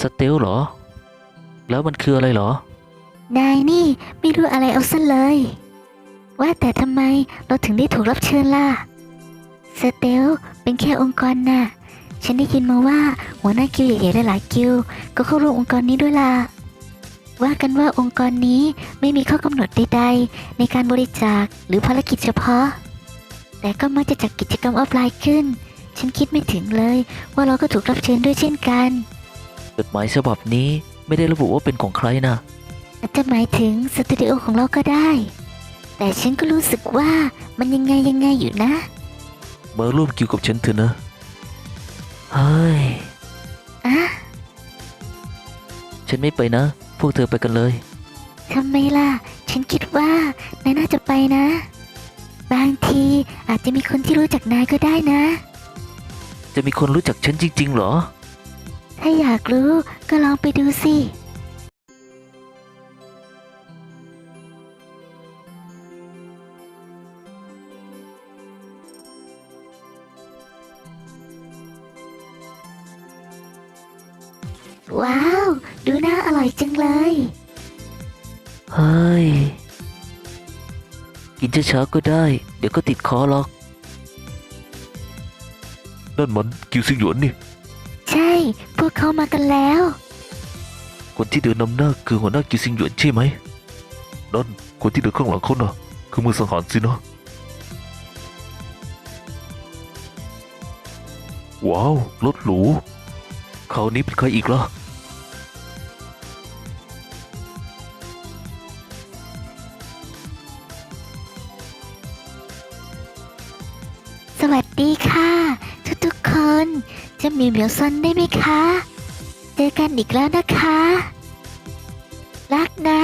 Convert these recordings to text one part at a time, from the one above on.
สเตลเหรอ แล้วมันคืออะไรเหรอ นายนี่ไม่รู้อะไรเอาซะเลย ว่าแต่ทำไมเราถึงได้ถูกรับเชิญล่ะ สเตลเป็นแค่องค์กรน่ะ ฉันได้ยินมาว่าหัวหน้ากิลใหญ่ๆหลายๆกิลก็เข้าร่วมองค์กรนี้ด้วยล่ะ ว่ากันว่าองค์กรนี้ไม่มีข้อกำหนดใดๆ ในการบริจาคหรือภารกิจเฉพาะ แต่ก็มักจะจัดกิจกรรมออฟไลน์ขึ้น ฉันคิดไม่ถึงเลยว่าเราก็ถูกรับเชิญด้วยเช่นกัน จดหมายฉบับนี้ไม่ได้ระบุว่าเป็นของใครนะ อาจจะหมายถึงสตูดิโอของเราก็ได้ แต่ฉันก็รู้สึกว่ามันยังไงยังไงอยู่นะ มาร่วมกิวกับฉันเถอะนะ เฮ้ย อะฉันไม่ไปนะ พวกเธอไปกันเลย ทำไมล่ะ ฉันคิดว่านายน่าจะไปนะ บางทีอาจจะมีคนที่รู้จักนายก็ได้นะ จะมีคนรู้จักฉันจริงๆเหรอ ถ้าอยากรู้ก็ลองไปดูสิว้าว ดูน่าอร่อยจังเลย เฮ้ย กินช้าๆก็ได้ เดี๋ยวก็ติดคอหรอก นั่นมันกิวซิงหยวนนี่ใช่ พวกเขามากันแล้ว คนที่เดินนำหน้าคือหัวหน้ากิวซิงหยวนใช่ไหมนั่นคนที่เดินข้างหลังเขาน่ะ คือมือสังหารสินะ ว้าว รถหรู คราวนี้เป็นใครอีกล่ะ ทุกๆคนจะมีเหมียวซอนได้ไหมคะ เจอกันอีกแล้วนะคะ รักนะ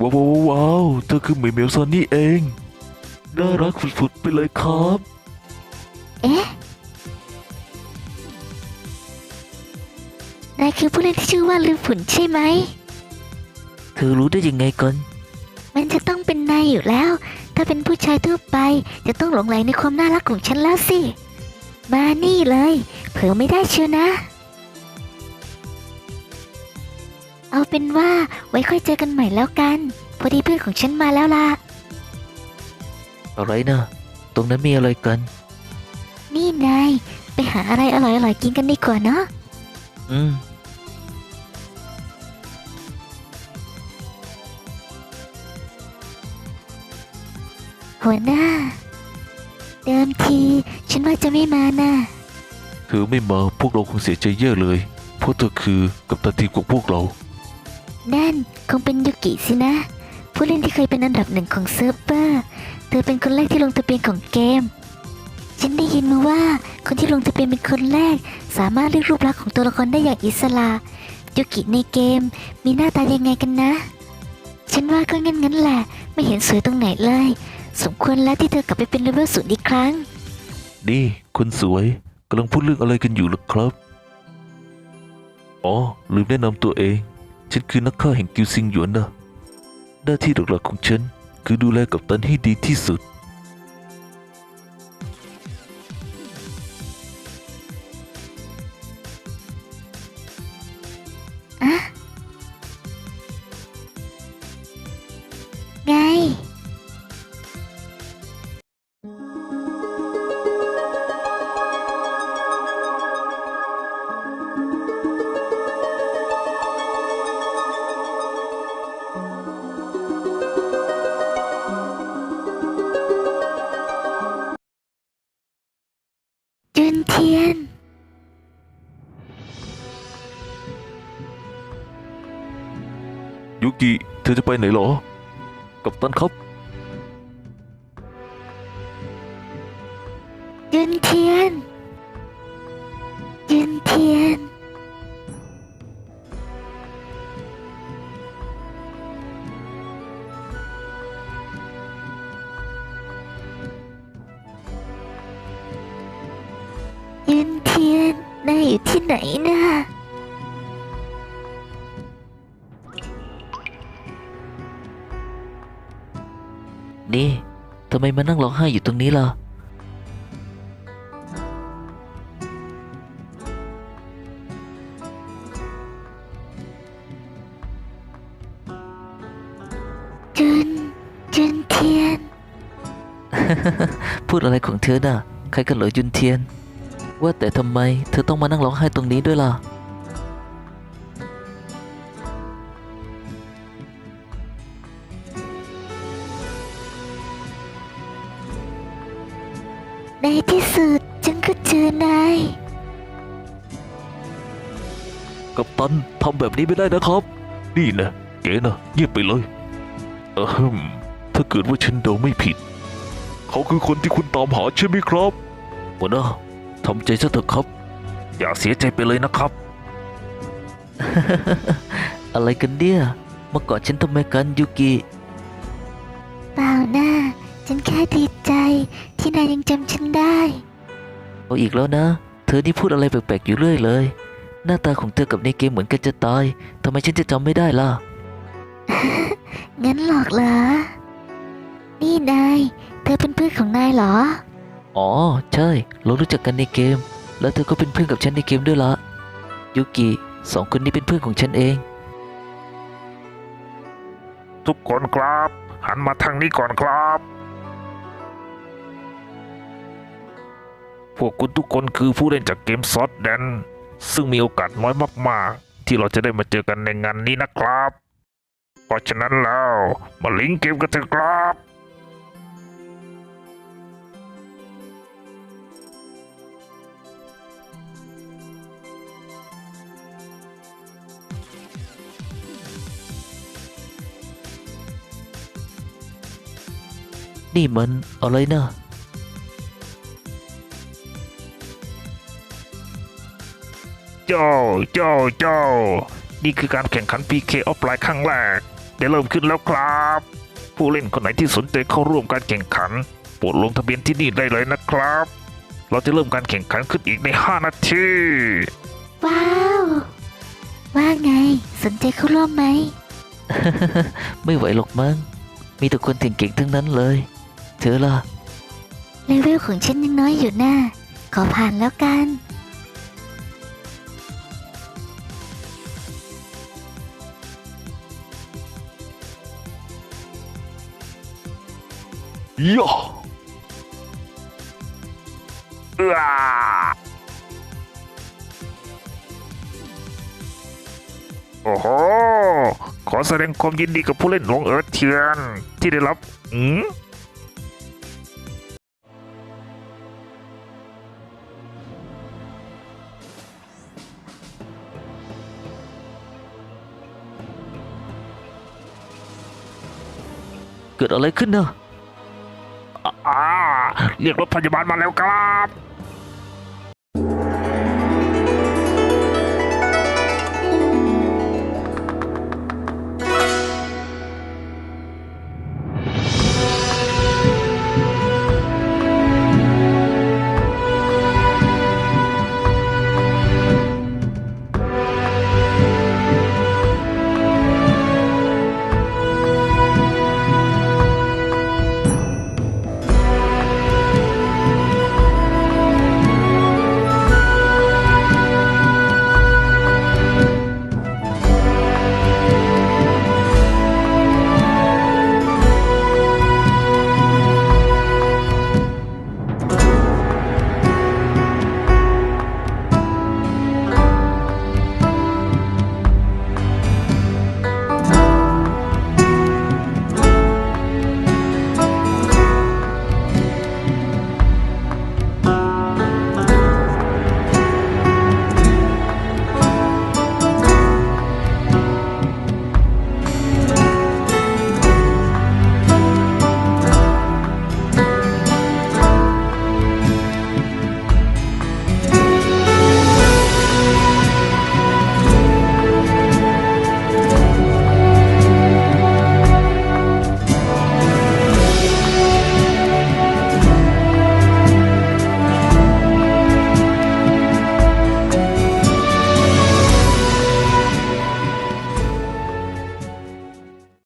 ว้าวว้าวว้าวเธอคือเหมยเหมียวซอนนี่เอง น่ารักฝุดๆไปเลยครับ เอ๊ะ นายคือผู้เล่นที่ชื่อว่าลืมผุนใช่ไหม เธอรู้ได้ยังไงกัน มันจะต้องเป็นนายอยู่แล้ว ถ้าเป็นผู้ชายทั่วไป จะต้องหลงไหลในความน่ารักของฉันแล้วสิ มานี่เลย เผลอไม่ได้เชียวนะ เอาเป็นว่าไว้ค่อยเจอกันใหม่แล้วกัน พอดีเพื่อนของฉันมาแล้วล่ะ อะไรนะ ตรงนั้นมีอะไรกัน นี่นาย ไปหาอะไรอร่อยๆกินกันดีกว่าเนาะ อืม หัวหน้า เดิมที ฉันว่าจะไม่มาน่ะเธอไม่มาพวกเราคงเสียใจแย่เลย เพราะเธอคือกัปตันทีมของพวกเรา นั่นคงเป็นยุกิสินะ ผู้เล่นที่เคยเป็นอันดับหนึ่งของเซิร์ฟเวอร์ เธอเป็นคนแรกที่ลงทะเบียนของเกม ฉันได้ยินมาว่าคนที่ลงทะเบียนเป็นคนแรก สามารถเลือกรูปลักษณ์ของตัวละครได้อย่างอิสระยุกิในเกม มีหน้าตายังไงกันนะ ฉันว่าก็งั้นงั้นๆแหละ ไม่เห็นสวยตรงไหนเลย สมควรแล้วที่เธอกลับไปเป็นเลเวลศูนย์อีกครั้ง นี่คนสวยกำลังพูดเรื่องอะไรกันอยู่หรือครับ อ๋อ ลืมแนะนำตัวเอง ฉันคือนักฆ่าแห่งกิวซิงหยวนนะ หน้าที่หลักๆของฉัน คือดูแลกับตันให้ดีที่สุด นเทียน ยุกิเธอจะไปไหนเหรอ กับตันครับยืนเทียนยืนเทียน ไหนนะ่ะนี่ทำไมมานั่งร้องไห้อยู่ตรงนี้ล่ะ จุน จุนเทียน พูดอะไรของเธอน่ะ ใครกันเหรอจุนเทียน ว่าแต่ทำไมเธอต้องมานั่งร้องไห้ตรงนี้ด้วยล่ะ ในที่สุดฉันก็เจอนาย กับตันทำแบบนี้ไม่ได้นะครับ นี่นะเก๋นะเงียบไปเลยเออฮึมถ้าเกิดว่าฉันเดาไม่ผิด เขาคือคนที่คุณตามหาใช่ไหมครับหัวหน้า ทำใจซะเถอะครับ อย่าเสียใจไปเลยนะครับ อะไรกันเนี่ยมากอดฉันทำไมกันยูกิ เปล่าหน้า ฉันแค่ดีใจ ที่นายยังจำฉันได้ เอาอีกแล้วนะ เธอนี่พูดอะไรแปลกๆอยู่เรื่อยเลย หน้าตาของเธอกับในเกมเหมือนกันจะตายทำไมฉันจะจำไม่ได้ล่ะ งั้นหรอกเหรอ นี่นาย เธอเป็นเพื่อนของนายเหรอ อ๋อ ใช่ เรารู้จักกันในเกม แล้วเธอก็เป็นเพื่อนกับฉันในเกมด้วยละยูกิสองคนนี้เป็นเพื่อนของฉันเอง ทุกคนครับ หันมาทางนี้ก่อนครับ พวกคุณทุกคนคือผู้เล่นจากเกมซอสแดน ซึ่งมีโอกาสน้อยมากๆ ที่เราจะได้มาเจอกันในงานนี้นะครับ เพราะฉะนั้นแล้ว มาลิงเกมกันเถอะครับ นี่มันอะไรนะโจโจโจนี่คือการแข่งขัน PK ออฟไลน์ครั้งแรกได้เริ่มขึ้นแล้วครับ ผู้เล่นคนไหนที่สนใจเข้าร่วมการแข่งขันโปรดลงทะเบียนที่นี่ได้เลยนะครับ เราจะเริ่มการแข่งขันขึ้นอีกใน 5 นาที ว้าว ว่าไง สนใจเข้าร่วมไหม ไม่ไหวหรอกมั้ง มีแต่คนเก่งๆทั้งนั้นเลย เธอล่ะ เลเวลของฉันยังน้อยอยู่นะขอผ่านแล้วกัน ย่อเอื้อโอ้โห ขอแสดงความยินดีกับผู้เล่นหลวงเอิร์ธเทียน ที่ได้รับ อืม เกิดอะไรขึ้นเนะอ่าเรียกรถพยาบาลมาแล้วครับ